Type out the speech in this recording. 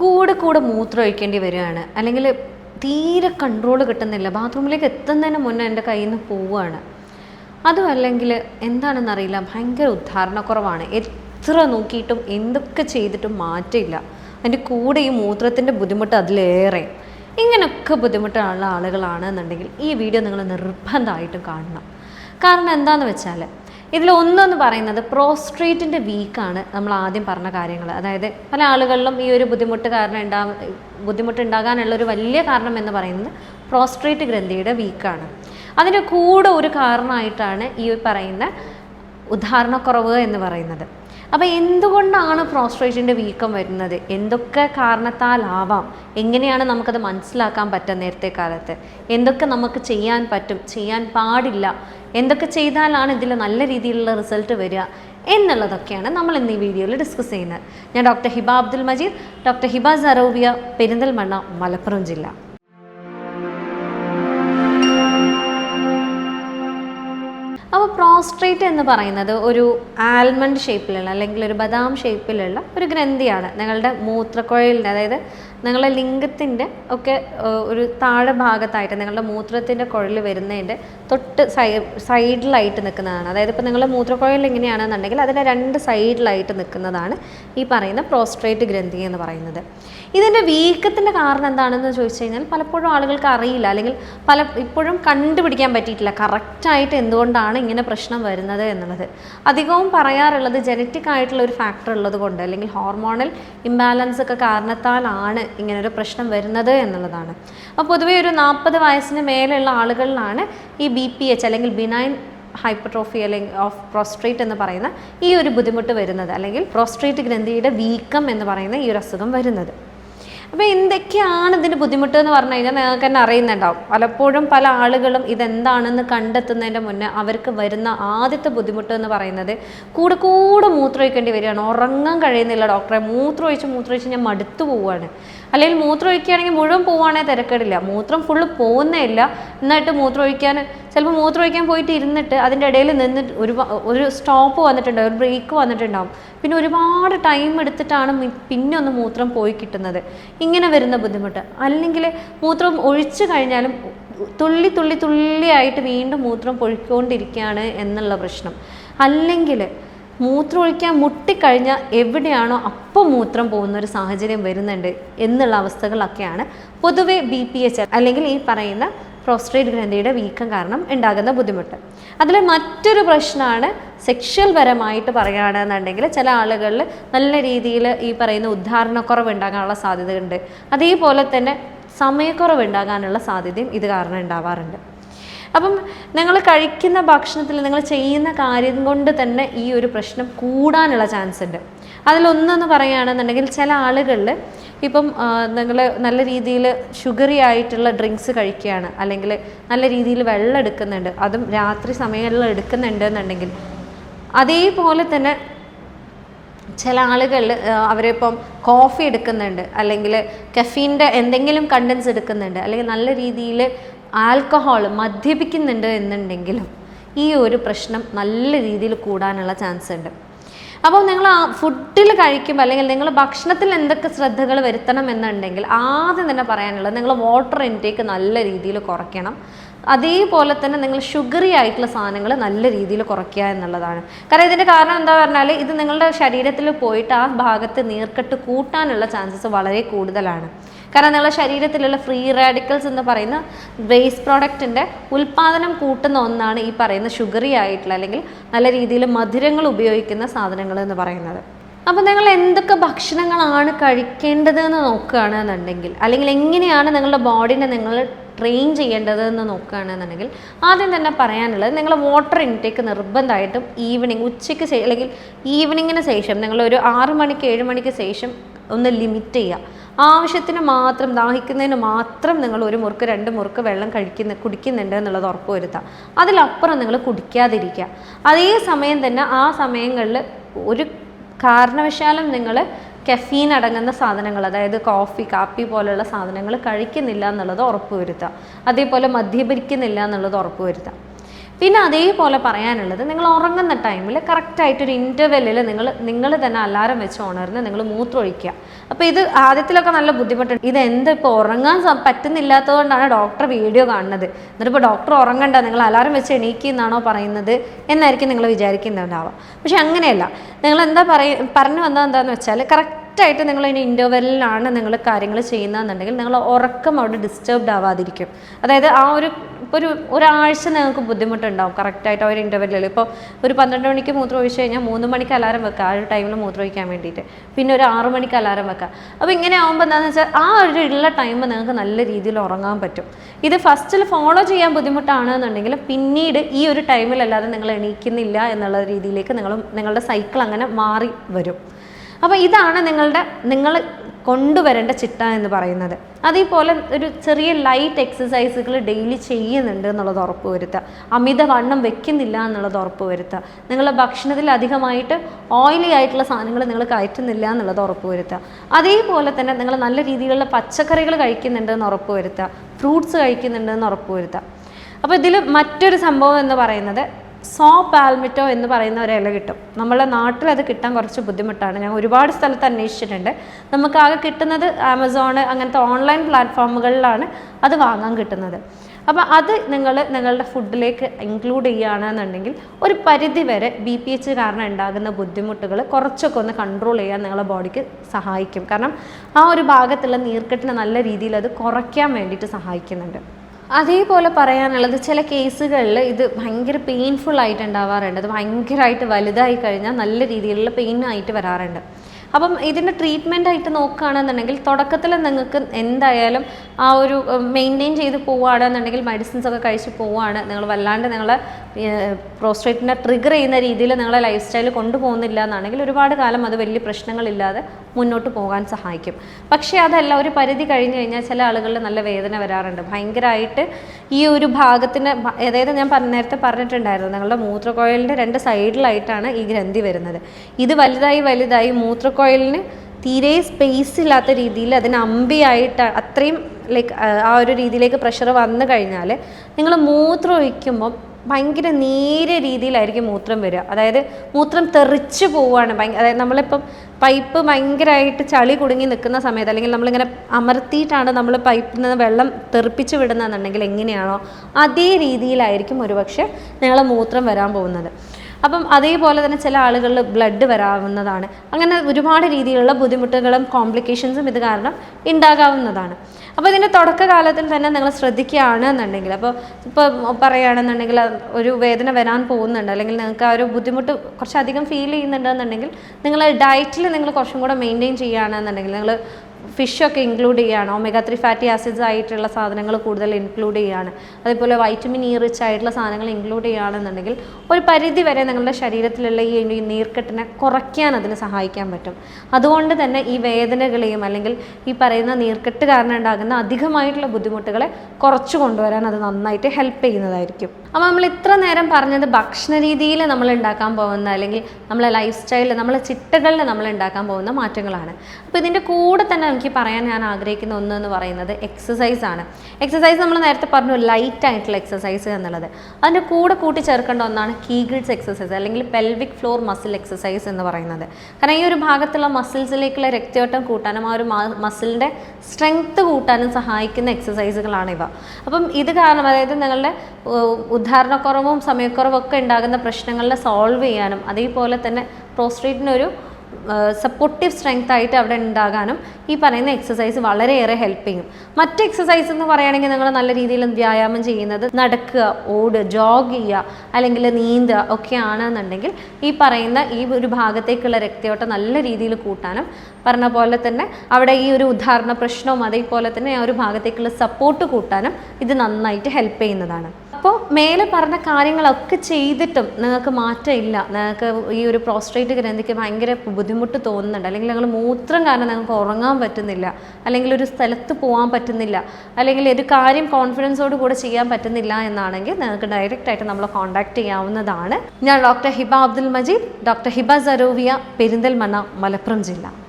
കൂടെ കൂടെ മൂത്രം ഒഴിക്കേണ്ടി വരികയാണ്. അല്ലെങ്കിൽ തീരെ കൺട്രോൾ കിട്ടുന്നില്ല. ബാത്റൂമിലേക്ക് എത്തുന്നതിന് മുന്നേ എന്റെ കയ്യിൽ നിന്ന് പോവുകയാണ്. അതും അല്ലെങ്കിൽ എന്താണെന്നറിയില്ല. ഭയങ്കര ഉദ്ധാരണക്കുറവാണ്. എത്ര നോക്കിയിട്ടും എന്തൊക്കെ ചെയ്തിട്ടും മാറ്റമില്ല. അതിന്റെ കൂടെ ഈ മൂത്രത്തിന്റെ ബുദ്ധിമുട്ട് അതിലേറെ. ഇങ്ങനെയൊക്കെ ബുദ്ധിമുട്ടുള്ള ആളുകളാണെന്നുണ്ടെങ്കിൽ ഈ വീഡിയോ നിങ്ങൾ നിർബന്ധമായിട്ടും കാണണം. കാരണം എന്താണെന്ന് വെച്ചാൽ ഇതിൽ ഒന്നെന്ന് പറയുന്നത് പ്രോസ്ട്രേറ്റിന്റെ വീക്കാണ് നമ്മൾ ആദ്യം പറഞ്ഞ കാര്യങ്ങൾ. അതായത് പല ആളുകളിലും ഈ ഒരു ബുദ്ധിമുട്ട് കാരണം ഉണ്ടാ ബുദ്ധിമുട്ടുണ്ടാകാനുള്ള ഒരു വലിയ കാരണം എന്ന് പറയുന്നത് പ്രോസ്ട്രേറ്റ് ഗ്രന്ഥിയുടെ വീക്കാണ്. അതിന്റെ കൂടെ ഒരു കാരണമായിട്ടാണ് ഈ പറയുന്ന ഉദാഹരണക്കുറവ് എന്ന് പറയുന്നത്. അപ്പോൾ എന്തുകൊണ്ടാണ് പ്രോസ്ട്രേഷന്റെ വീക്കം വരുന്നത്? എന്തൊക്കെ കാരണത്താലാവാം? എങ്ങനെയാണ് നമുക്കത് മനസ്സിലാക്കാൻ പറ്റുക നേരത്തെ കാലത്ത്? എന്തൊക്കെ നമുക്ക് ചെയ്യാൻ പറ്റും? ചെയ്യാൻ പാടില്ല? എന്തൊക്കെ ചെയ്താലാണ് ഇതിൽ നല്ല രീതിയിലുള്ള റിസൾട്ട് വരിക എന്നുള്ളതൊക്കെയാണ് നമ്മൾ ഇന്ന് ഈ വീഡിയോയിൽ ഡിസ്കസ് ചെയ്യുന്നത്. ഞാൻ ഡോക്ടർ ഹിബ അബ്ദുൽ മജീദ് ഡോക്ടർ ഹിബ സറോവിയ പെരിന്തൽമണ്ണ മലപ്പുറം ജില്ല. പ്രോസ്ട്രേറ്റ് എന്ന് പറയുന്നത് ഒരു ആൽമണ്ട് ഷേപ്പിലുള്ള അല്ലെങ്കിൽ ഒരു ബദാം ഷേപ്പിലുള്ള ഒരു ഗ്രന്ഥിയാണ്. നിങ്ങളുടെ മൂത്രക്കുഴലിന്റെ അതായത് നിങ്ങളുടെ ലിംഗത്തിന്റെ ഒക്കെ ഒരു താഴെ ഭാഗത്തായിട്ട് നിങ്ങളുടെ മൂത്രത്തിന്റെ കുഴൽ വരുന്നതിന്റെ തൊട്ട് സൈ സൈഡിലായിട്ട് നിൽക്കുന്നതാണ്. അതായത് ഇപ്പോൾ നിങ്ങളുടെ മൂത്രക്കുഴൽ എങ്ങനെയാണെന്നുണ്ടെങ്കിൽ അതിന്റെ രണ്ട് സൈഡിലായിട്ട് നിൽക്കുന്നതാണ് ഈ പറയുന്ന പ്രോസ്ട്രേറ്റ് ഗ്രന്ഥി എന്ന് പറയുന്നത്. ഇതിന്റെ വീക്കത്തിന്റെ കാരണം എന്താണെന്ന് ചോദിച്ചു കഴിഞ്ഞാൽ പലപ്പോഴും ആളുകൾക്ക് അറിയില്ല. അല്ലെങ്കിൽ പല ഇപ്പോഴും കണ്ടുപിടിക്കാൻ പറ്റിയിട്ടില്ല. കറക്റ്റായിട്ട് എന്തുകൊണ്ടാണ് ഇങ്ങനെ പ്രശ്നം വരുന്നത് എന്നുള്ളത്. അധികവും പറയാറുള്ളത് ജനറ്റിക് ആയിട്ടുള്ള ഒരു ഫാക്ടർ ഉള്ളത് കൊണ്ട് അല്ലെങ്കിൽ ഹോർമോണൽ ഇംബാലൻസ് ഒക്കെ കാരണത്താലാണ് ഇങ്ങനൊരു പ്രശ്നം വരുന്നത് എന്നുള്ളതാണ്. അപ്പോൾ പൊതുവേ ഒരു നാൽപ്പത് വയസ്സിന് മേലെയുള്ള ആളുകളിലാണ് ഈ ബി പി എച്ച് അല്ലെങ്കിൽ ബിനൈൻ ഹൈപ്പർട്രോഫി അല്ലെങ്കിൽ ഓഫ് പ്രോസ്ട്രേറ്റ് എന്ന് പറയുന്ന ഈ ഒരു ബുദ്ധിമുട്ട് വരുന്നത്. അല്ലെങ്കിൽ പ്രോസ്ട്രേറ്റ് ഗ്രന്ഥിയുടെ വീക്കം എന്ന് പറയുന്ന ഈ ഒരു അസുഖം വരുന്നത്. അപ്പോൾ എന്തൊക്കെയാണ് ഇതിന്റെ ബുദ്ധിമുട്ട് എന്ന് പറഞ്ഞു കഴിഞ്ഞാൽ നിങ്ങൾക്ക് തന്നെ അറിയുന്നുണ്ടാവും. പലപ്പോഴും പല ആളുകളും ഇതെന്താണെന്ന് കണ്ടെത്തുന്നതിന്റെ മുന്നേ അവർക്ക് വരുന്ന ആദ്യത്തെ ബുദ്ധിമുട്ട് എന്ന് പറയുന്നത് കൂടെ കൂടെ മൂത്രമൊഴിക്കേണ്ടി വരികയാണ്. ഉറങ്ങാൻ കഴിയുന്നില്ല ഡോക്ടറെ. മൂത്രമൊഴിച്ച് മൂത്രമൊഴിച്ച് ഞാൻ മടുത്തു പോവുകയാണ്. അല്ലെങ്കിൽ മൂത്രം ഒഴിക്കുകയാണെങ്കിൽ മുഴുവൻ പോവുകയാണെങ്കിൽ തിരക്കേടില്ല. മൂത്രം ഫുള്ള് പോകുന്നേ ഇല്ല എന്നിട്ട് മൂത്രം ഒഴിക്കാൻ ചിലപ്പോൾ മൂത്രം ഒഴിക്കാൻ പോയിട്ട് ഇരുന്നിട്ട് അതിന്റെ ഇടയിൽ നിന്നിട്ട് ഒരു ഒരു സ്റ്റോപ്പ് വന്നിട്ടുണ്ടാവും ഒരു ബ്രേക്ക് വന്നിട്ടുണ്ടാവും. പിന്നെ ഒരുപാട് ടൈം എടുത്തിട്ടാണ് പിന്നെ ഒന്ന് മൂത്രം പോയി കിട്ടുന്നത്. ഇങ്ങനെ വരുന്ന ബുദ്ധിമുട്ട്. അല്ലെങ്കിൽ മൂത്രം ഒഴിച്ചു കഴിഞ്ഞാലും തുള്ളി തുള്ളി തുള്ളിയായിട്ട് വീണ്ടും മൂത്രം പൊഴിക്കൊണ്ടിരിക്കുകയാണ് എന്നുള്ള പ്രശ്നം. അല്ലെങ്കിൽ മൂത്രം ഒഴിക്കാൻ മുട്ടിക്കഴിഞ്ഞാൽ എവിടെയാണോ അപ്പം മൂത്രം പോകുന്ന ഒരു സാഹചര്യം വരുന്നുണ്ട് എന്നുള്ള അവസ്ഥകളൊക്കെയാണ് പൊതുവെ ബി പി എച്ച് അല്ലെങ്കിൽ ഈ പറയുന്ന പ്രോസ്ട്രേറ്റ് ഗ്രന്ഥിയുടെ വീക്കം കാരണം ഉണ്ടാകുന്ന ബുദ്ധിമുട്ട്. അതിൽ മറ്റൊരു പ്രശ്നമാണ് സെക്ഷൽ പരമായിട്ട് പറയുകയാണെന്നുണ്ടെങ്കിൽ ചില ആളുകളിൽ നല്ല രീതിയിൽ ഈ പറയുന്ന ഉദ്ധാരണക്കുറവ് ഉണ്ടാകാനുള്ള സാധ്യതയുണ്ട്. അതേപോലെ തന്നെ സമയക്കുറവ് ഉണ്ടാകാനുള്ള സാധ്യതയും ഇത് കാരണം ഉണ്ടാവാറുണ്ട്. അപ്പം നിങ്ങൾ കഴിക്കുന്ന ഭക്ഷണത്തിൽ നിങ്ങൾ ചെയ്യുന്ന കാര്യം കൊണ്ട് തന്നെ ഈ ഒരു പ്രശ്നം കൂടാനുള്ള ചാൻസ് ഉണ്ട്. അതിലൊന്നെന്ന് പറയുകയാണെന്നുണ്ടെങ്കിൽ ചില ആളുകളിൽ ഇപ്പം നിങ്ങൾ നല്ല രീതിയിൽ ഷുഗറി ആയിട്ടുള്ള ഡ്രിങ്ക്സ് കഴിക്കുകയാണ്. അല്ലെങ്കിൽ നല്ല രീതിയിൽ വെള്ളം എടുക്കുന്നുണ്ട്. അതും രാത്രി സമയങ്ങളിൽ എടുക്കുന്നുണ്ട് എന്നുണ്ടെങ്കിൽ അതേപോലെ തന്നെ ചില ആളുകളിൽ അവരിപ്പം കോഫി എടുക്കുന്നുണ്ട്. അല്ലെങ്കിൽ കഫീന്റെ എന്തെങ്കിലും കണ്ടൻസ് എടുക്കുന്നുണ്ട്. അല്ലെങ്കിൽ നല്ല രീതിയിൽ ആൽക്കഹോൾ മദ്യപിക്കുന്നുണ്ട് എന്നുണ്ടെങ്കിലും ഈ ഒരു പ്രശ്നം നല്ല രീതിയിൽ കൂടാനുള്ള ചാൻസ് ഉണ്ട്. അപ്പോൾ നിങ്ങൾ ആ ഫുഡിൽ കഴിക്കുമ്പോൾ അല്ലെങ്കിൽ നിങ്ങൾ ഭക്ഷണത്തിൽ എന്തൊക്കെ ശ്രദ്ധകൾ വരുത്തണം എന്നുണ്ടെങ്കിൽ ആദ്യം തന്നെ പറയാനുള്ളത് നിങ്ങൾ വാട്ടർ ഇൻടേക്ക് നല്ല രീതിയിൽ കുറയ്ക്കണം. അതേപോലെ തന്നെ നിങ്ങൾ ഷുഗറി ആയിട്ടുള്ള സാധനങ്ങൾ നല്ല രീതിയിൽ കുറയ്ക്കുക എന്നുള്ളതാണ്. കാരണം ഇതിന്റെ കാരണം എന്താ പറഞ്ഞാൽ ഇത് നിങ്ങളുടെ ശരീരത്തിൽ പോയിട്ട് ആ ഭാഗത്ത് നീർക്കെട്ട് കൂട്ടാനുള്ള ചാൻസസ് വളരെ കൂടുതലാണ്. കാരണം നിങ്ങളുടെ ശരീരത്തിലുള്ള ഫ്രീ റാഡിക്കൽസ് എന്ന് പറയുന്ന വേസ്റ്റ് പ്രോഡക്റ്റിന്റെ ഉൽപ്പാദനം കൂട്ടുന്ന ഒന്നാണ് ഈ പറയുന്ന ഷുഗറി ആയിട്ടുള്ള അല്ലെങ്കിൽ നല്ല രീതിയിൽ മധുരങ്ങൾ ഉപയോഗിക്കുന്ന സാധനങ്ങൾ എന്ന് പറയുന്നത്. അപ്പോൾ നിങ്ങൾ എന്തൊക്കെ ഭക്ഷണങ്ങളാണ് കഴിക്കേണ്ടതെന്ന് നോക്കുകയാണെന്നുണ്ടെങ്കിൽ അല്ലെങ്കിൽ എങ്ങനെയാണ് നിങ്ങളുടെ ബോഡിനെ നിങ്ങൾ ട്രെയിൻ ചെയ്യേണ്ടത് എന്ന് നോക്കുകയാണെന്നുണ്ടെങ്കിൽ ആദ്യം തന്നെ പറയാനുള്ളത് നിങ്ങൾ വാട്ടർ ഇൻടേക്ക് നിർബന്ധമായിട്ടും ഈവനിങ് ഉച്ചയ്ക്ക് അല്ലെങ്കിൽ ഈവനിങ്ങിന് ശേഷം നിങ്ങൾ ഒരു ആറ് മണിക്ക് ഏഴ് മണിക്ക് ശേഷം ഒന്ന് ലിമിറ്റ് ചെയ്യുക. ആവശ്യത്തിന് മാത്രം ദാഹിക്കുന്നതിന് മാത്രം നിങ്ങൾ ഒരു മുറുക്ക് രണ്ട് മുറുക്ക് വെള്ളം കഴിക്കുന്ന കുടിക്കുന്നുണ്ട് എന്നുള്ളത് ഉറപ്പ് വരുത്തുക. അതിലപ്പുറം നിങ്ങൾ കുടിക്കാതിരിക്കുക. അതേ സമയം തന്നെ ആ സമയങ്ങളിൽ ഒരു കാരണവശാലും നിങ്ങൾ കെഫീൻ അടങ്ങുന്ന സാധനങ്ങൾ അതായത് കോഫി കാപ്പി പോലുള്ള സാധനങ്ങൾ കഴിക്കുന്നില്ല എന്നുള്ളത് ഉറപ്പുവരുത്തുക. അതേപോലെ മദ്യപിക്കുന്നില്ല എന്നുള്ളത് ഉറപ്പ് വരുത്തുക പിന്നെ അതേപോലെ പറയാനുള്ളത് നിങ്ങൾ ഉറങ്ങുന്ന ടൈമിൽ കറക്റ്റായിട്ടൊരു ഇന്റർവെല്ലിൽ നിങ്ങൾ നിങ്ങൾ തന്നെ അലാറം വെച്ച് ഉണർന്ന് നിങ്ങൾ മൂത്രമൊഴിക്കുക. അപ്പോൾ ഇത് ആദ്യത്തിലൊക്കെ നല്ല ബുദ്ധിമുട്ടുണ്ട്. ഇത് എന്താ ഇപ്പോൾ ഉറങ്ങാൻ പറ്റുന്നില്ലാത്തതുകൊണ്ടാണ് ഡോക്ടർ വീഡിയോ കാണുന്നത്. എന്നിട്ടിപ്പോൾ ഡോക്ടർ ഉറങ്ങണ്ട നിങ്ങൾ അലാറം വെച്ച് എണീക്കുന്നാണോ പറയുന്നത് എന്നായിരിക്കും നിങ്ങൾ വിചാരിക്കുന്നുണ്ടാവുക. പക്ഷെ അങ്ങനെയല്ല. നിങ്ങൾ എന്താ പറയ പറഞ്ഞു വന്നത് എന്താണെന്ന് വെച്ചാൽ കറക്റ്റായിട്ട് നിങ്ങൾ അതിന് ഇന്റർവെല്ലിലാണ് നിങ്ങൾ കാര്യങ്ങൾ ചെയ്യുന്നതെന്നുണ്ടെങ്കിൽ നിങ്ങൾ ഉറക്കം അവിടെ ഡിസ്റ്റർബ്ഡ് ആവാതിരിക്കും. അതായത് ആ ഒരു ഇപ്പോൾ ഒരു ഒരാഴ്ച നിങ്ങൾക്ക് ബുദ്ധിമുട്ടുണ്ടാവും കറക്റ്റായിട്ട് ആ ഒരു ഇന്റർവെല്ലിൽ ഇപ്പോൾ ഒരു പന്ത്രണ്ട് മണിക്ക് മൂത്രം ഒഴിച്ച് കഴിഞ്ഞാൽ മൂന്ന് മണിക്ക് അലാറം വെക്കുക ആ ഒരു ടൈമിൽ മൂത്രം ഒഴിക്കാൻ വേണ്ടിയിട്ട് പിന്നെ ഒരു ആറ് മണിക്ക് അലാറം വെക്കുക അപ്പോൾ ഇങ്ങനെ ആകുമ്പോൾ എന്താണെന്ന് വെച്ചാൽ ആ ഒരു ഉള്ള ടൈം നിങ്ങൾക്ക് നല്ല രീതിയിൽ ഉറങ്ങാൻ പറ്റും. ഇത് ഫസ്റ്റിൽ ഫോളോ ചെയ്യാൻ ബുദ്ധിമുട്ടാണെന്നുണ്ടെങ്കിൽ പിന്നീട് ഈ ഒരു ടൈമിലല്ലാതെ നിങ്ങൾ എണീക്കുന്നില്ല എന്നുള്ള രീതിയിലേക്ക് നിങ്ങൾ നിങ്ങളുടെ സൈക്കിൾ അങ്ങനെ മാറി വരും. അപ്പോൾ ഇതാണ് നിങ്ങളുടെ നിങ്ങൾ കൊണ്ടുവരേണ്ട ചിട്ട എന്ന് പറയുന്നത്. അതേപോലെ ഒരു ചെറിയ ലൈറ്റ് എക്സസൈസുകൾ ഡെയിലി ചെയ്യുന്നുണ്ട് എന്നുള്ളത് ഉറപ്പ് വരുത്തുക അമിതവണ്ണം വെക്കുന്നില്ല എന്നുള്ളത് ഉറപ്പ് വരുത്തുക നിങ്ങളുടെ ഭക്ഷണത്തിൽ അധികമായിട്ട് ഓയിലി ആയിട്ടുള്ള സാധനങ്ങൾ നിങ്ങൾ കയറ്റുന്നില്ല എന്നുള്ളത് ഉറപ്പ് വരുത്തുക അതേപോലെ തന്നെ നിങ്ങൾ നല്ല രീതിയിലുള്ള പച്ചക്കറികൾ കഴിക്കുന്നുണ്ട് എന്ന് ഉറപ്പ് വരുത്തുക ഫ്രൂട്ട്സ് കഴിക്കുന്നുണ്ട് എന്ന് ഉറപ്പ് വരുത്തുക അപ്പോൾ ഇതിൽ മറ്റൊരു സംഭവം എന്ന് പറയുന്നത് സോ പാൽമിറ്റോ എന്ന് പറയുന്ന ഒരു ഇല കിട്ടും. നമ്മളെ നാട്ടിൽ അത് കിട്ടാൻ കുറച്ച് ബുദ്ധിമുട്ടാണ്. ഞാൻ ഒരുപാട് സ്ഥലത്ത് അന്വേഷിച്ചിട്ടുണ്ട്. നമുക്ക് ആകെ കിട്ടുന്നത് ആമസോൺ അങ്ങനത്തെ ഓൺലൈൻ പ്ലാറ്റ്ഫോമുകളിലാണ് അത് വാങ്ങാൻ കിട്ടുന്നത്. അപ്പോൾ അത് നിങ്ങൾ നിങ്ങളുടെ ഫുഡിലേക്ക് ഇൻക്ലൂഡ് ചെയ്യുകയാണെന്നുണ്ടെങ്കിൽ ഒരു പരിധി വരെ ബി പി എച്ച് കാരണം ഉണ്ടാകുന്ന ബുദ്ധിമുട്ടുകൾ കുറച്ചൊക്കെ ഒന്ന് കൺട്രോൾ ചെയ്യാൻ നിങ്ങളുടെ ബോഡിക്ക് സഹായിക്കും. കാരണം ആ ഒരു ഭാഗത്തുള്ള നീർക്കെട്ടിനെ നല്ല രീതിയിൽ അത് കുറയ്ക്കാൻ വേണ്ടിയിട്ട് സഹായിക്കുന്നുണ്ട്. അതേപോലെ പറയാനുള്ളത് ചില കേസുകളിൽ ഇത് ഭയങ്കര പെയിൻഫുൾ ആയിട്ട് ഉണ്ടാവാറുണ്ട് അത് ഭയങ്കരമായിട്ട് വലുതായി കഴിഞ്ഞാൽ നല്ല രീതിയിലുള്ള പെയിൻ ആയിട്ട് വരാറുണ്ട്. അപ്പം ഇതിന്റെ ട്രീറ്റ്മെന്റ് ആയിട്ട് നോക്കുകയാണെന്നുണ്ടെങ്കിൽ തുടക്കത്തിൽ നിങ്ങൾക്ക് എന്തായാലും ആ ഒരു മെയിന്റെയിൻ ചെയ്ത് പോവുകയാണെന്നുണ്ടെങ്കിൽ മെഡിസിൻസ് ഒക്കെ കഴിച്ച് പോവുകയാണ്. നിങ്ങൾ വല്ലാണ്ട് നിങ്ങളെ പ്രോസ്ട്രേറ്റിനെ ട്രിഗർ ചെയ്യുന്ന രീതിയിൽ നിങ്ങളെ ലൈഫ് സ്റ്റൈൽ കൊണ്ടുപോകുന്നില്ല എന്നാണെങ്കിൽ ഒരുപാട് കാലം അത് വലിയ പ്രശ്നങ്ങളില്ലാതെ മുന്നോട്ട് പോകാൻ സഹായിക്കും. പക്ഷേ അതല്ല ഒരു പരിധി കഴിഞ്ഞ് കഴിഞ്ഞാൽ ചില ആളുകളിൽ നല്ല വേദന വരാറുണ്ട്. ഭയങ്കരമായിട്ട് ഈ ഒരു ഭാഗത്തിന് അതായത് ഞാൻ നേരത്തെ പറഞ്ഞിട്ടുണ്ടായിരുന്നു നിങ്ങളുടെ മൂത്രക്കോയലിന്റെ രണ്ട് സൈഡിലായിട്ടാണ് ഈ ഗ്രന്ഥി വരുന്നത്. ഇത് വലുതായി വലുതായി മൂത്രക്കോയലിന് തീരെ സ്പേസ് ഇല്ലാത്ത രീതിയിൽ അതിന് അമ്പിയായിട്ട് അത്രയും ലൈക്ക് ആ ഒരു രീതിയിലേക്ക് പ്രഷർ വന്നു കഴിഞ്ഞാൽ നിങ്ങൾ മൂത്രം ഒഴിക്കുമ്പം ഭയങ്കര നേരെ രീതിയിലായിരിക്കും മൂത്രം വരിക. അതായത് മൂത്രം തെറിച്ച് പോവുകയാണ് ഭയങ്കര അതായത് നമ്മളിപ്പം പൈപ്പ് ഭയങ്കരമായിട്ട് ചളി കുടുങ്ങി നിൽക്കുന്ന സമയത്ത് അല്ലെങ്കിൽ നമ്മളിങ്ങനെ അമർത്തിയിട്ടാണ് നമ്മൾ പൈപ്പിൽ നിന്ന് വെള്ളം തെറിപ്പിച്ച് വിടുന്നതെന്നുണ്ടെങ്കിൽ എങ്ങനെയാണോ അതേ രീതിയിലായിരിക്കും ഒരുപക്ഷെ നിങ്ങളെ മൂത്രം വരാൻ പോകുന്നത്. അപ്പം അതേപോലെ തന്നെ ചില ആളുകളിൽ ബ്ലഡ് വരാവുന്നതാണ്. അങ്ങനെ ഒരുപാട് രീതിയിലുള്ള ബുദ്ധിമുട്ടുകളും കോംപ്ലിക്കേഷൻസും ഇത് കാരണം ഉണ്ടാകാവുന്നതാണ് അപ്പോൾ ഇതിന്റെ തുടക്കകാലത്തിൽ തന്നെ നിങ്ങൾ ശ്രദ്ധിക്കുകയാണ് എന്നുണ്ടെങ്കിൽ അപ്പോൾ ഇപ്പോൾ പറയുകയാണെന്നുണ്ടെങ്കിൽ ഒരു വേദന വരാൻ പോകുന്നുണ്ട് അല്ലെങ്കിൽ നിങ്ങൾക്ക് ആ ഒരു ബുദ്ധിമുട്ട് കുറച്ചധികം ഫീൽ ചെയ്യുന്നുണ്ടെന്നുണ്ടെങ്കിൽ നിങ്ങൾ ഡയറ്റിൽ നിങ്ങൾ കുറച്ചും കൂടെ മെയിന്റെയിൻ ചെയ്യുകയാണെന്നുണ്ടെങ്കിൽ നിങ്ങൾ ഫിഷൊക്കെ ഇൻക്ലൂഡ് ചെയ്യുകയാണ്. ഒമേഗ ത്രീ ഫാറ്റി ആസിഡ്സ് ആയിട്ടുള്ള സാധനങ്ങൾ കൂടുതൽ ഇൻക്ലൂഡ് ചെയ്യുകയാണ്. അതേപോലെ വൈറ്റമിൻ ഇ റിച്ച് ആയിട്ടുള്ള സാധനങ്ങൾ ഇൻക്ലൂഡ് ചെയ്യുകയാണെന്നുണ്ടെങ്കിൽ ഒരു പരിധി വരെ നിങ്ങളുടെ ശരീരത്തിലുള്ള ഈ നീർക്കെട്ടിനെ കുറയ്ക്കാൻ അതിന് സഹായിക്കാൻ പറ്റും. അതുകൊണ്ട് തന്നെ ഈ വേദനകളെയും അല്ലെങ്കിൽ ഈ പറയുന്ന നീർക്കെട്ട് കാരണം ഉണ്ടാകുന്ന അധികമായിട്ടുള്ള ബുദ്ധിമുട്ടുകളെ കുറച്ചു കൊണ്ടുവരാൻ അത് നന്നായിട്ട് ഹെൽപ്പ് ചെയ്യുന്നതായിരിക്കും. അപ്പോൾ നമ്മൾ ഇത്ര നേരം പറഞ്ഞത് ഭക്ഷണ രീതിയിൽ നമ്മൾ ഉണ്ടാക്കാൻ പോകുന്ന അല്ലെങ്കിൽ നമ്മളെ ലൈഫ് സ്റ്റൈലിൽ നമ്മളെ ചിട്ടകളിൽ നമ്മൾ ഉണ്ടാക്കാൻ പോകുന്ന മാറ്റങ്ങളാണ്. അപ്പോൾ ഇതിന്റെ കൂടെ തന്നെ എനിക്ക് പറയാൻ ഞാൻ ആഗ്രഹിക്കുന്ന ഒന്ന് എന്ന് പറയുന്നത് എക്സസൈസ് ആണ്. എക്സസൈസ് നമ്മൾ നേരത്തെ പറഞ്ഞു ലൈറ്റ് ആയിട്ടുള്ള എക്സസൈസ് എന്നുള്ളത്. അതിന്റെ കൂടെ കൂട്ടി ചേർക്കേണ്ട ഒന്നാണ് കീഗിൾസ് എക്സസൈസ് അല്ലെങ്കിൽ പെൽവിക് ഫ്ലോർ മസിൽ എക്സസൈസ് എന്ന് പറയുന്നത്. കാരണം ഈ ഒരു ഭാഗത്തുള്ള മസിൽസിലേക്കുള്ള രക്തയോട്ടം കൂട്ടാനും ആ ഒരു മസിലിന്റെ സ്ട്രെങ്ത് കൂട്ടാനും സഹായിക്കുന്ന എക്സസൈസുകളാണ് ഇവ. അപ്പം ഇത് കാരണം അതായത് നിങ്ങളുടെ ഉദ്ധാരണക്കുറവും സമയക്കുറവും ഒക്കെ ഉണ്ടാകുന്ന പ്രശ്നങ്ങളെ സോൾവ് ചെയ്യാനും അതേപോലെ തന്നെ പ്രോസ്ട്രേറ്റിനൊരു സപ്പോർട്ടീവ് സ്ട്രെങ്ത് ആയിട്ട് അവിടെ ഉണ്ടാകാനും ഈ പറയുന്ന എക്സസൈസ് വളരെയേറെ ഹെൽപ്പ് ചെയ്യും മറ്റ് എക്സസൈസ് എന്ന് പറയുകയാണെങ്കിൽ നിങ്ങൾ നല്ല രീതിയിൽ വ്യായാമം ചെയ്യുന്നത് നടക്കുക ഓടുക ജോഗ് ചെയ്യുക അല്ലെങ്കിൽ നീന്തുക ഒക്കെ ആണെന്നുണ്ടെങ്കിൽ ഈ പറയുന്ന ഈ ഒരു ഭാഗത്തേക്കുള്ള രക്തയോട്ടം നല്ല രീതിയിൽ കൂട്ടാനും പറഞ്ഞ പോലെ തന്നെ അവിടെ ഈ ഒരു ഉദാഹരണ പ്രശ്നവും അതേപോലെ തന്നെ ആ ഒരു ഭാഗത്തേക്കുള്ള സപ്പോർട്ട് കൂട്ടാനും ഇത് നന്നായിട്ട് ഹെൽപ്പ് ചെയ്യുന്നതാണ്. അപ്പോൾ മേലെ പറഞ്ഞ കാര്യങ്ങളൊക്കെ ചെയ്തിട്ടും നിങ്ങൾക്ക് മാറ്റമില്ല നിങ്ങൾക്ക് ഈ ഒരു പ്രോസ്ട്രേറ്റ് ഗ്രന്ഥിക്ക് ഭയങ്കര ബുദ്ധിമുട്ട് തോന്നുന്നുണ്ട്. അല്ലെങ്കിൽ നിങ്ങൾ മൂത്രം കാരണം നിങ്ങൾക്ക് ഉറങ്ങാൻ പറ്റുന്നില്ല. അല്ലെങ്കിൽ ഒരു സ്ഥലത്ത് പോകാൻ പറ്റുന്നില്ല. അല്ലെങ്കിൽ ഒരു കാര്യം കോൺഫിഡൻസോട് കൂടെ ചെയ്യാൻ പറ്റുന്നില്ല എന്നാണെങ്കിൽ നിങ്ങൾക്ക് ഡയറക്റ്റ് ആയിട്ട് നമ്മളെ കോൺടാക്ട് ചെയ്യാവുന്നതാണ്. ഞാൻ ഡോക്ടർ ഹിബ അബ്ദുൽ മജീദ് ഡോക്ടർ ഹിബ സരോവിയ പെരിന്തൽമണ്ണ മലപ്പുറം ജില്ല.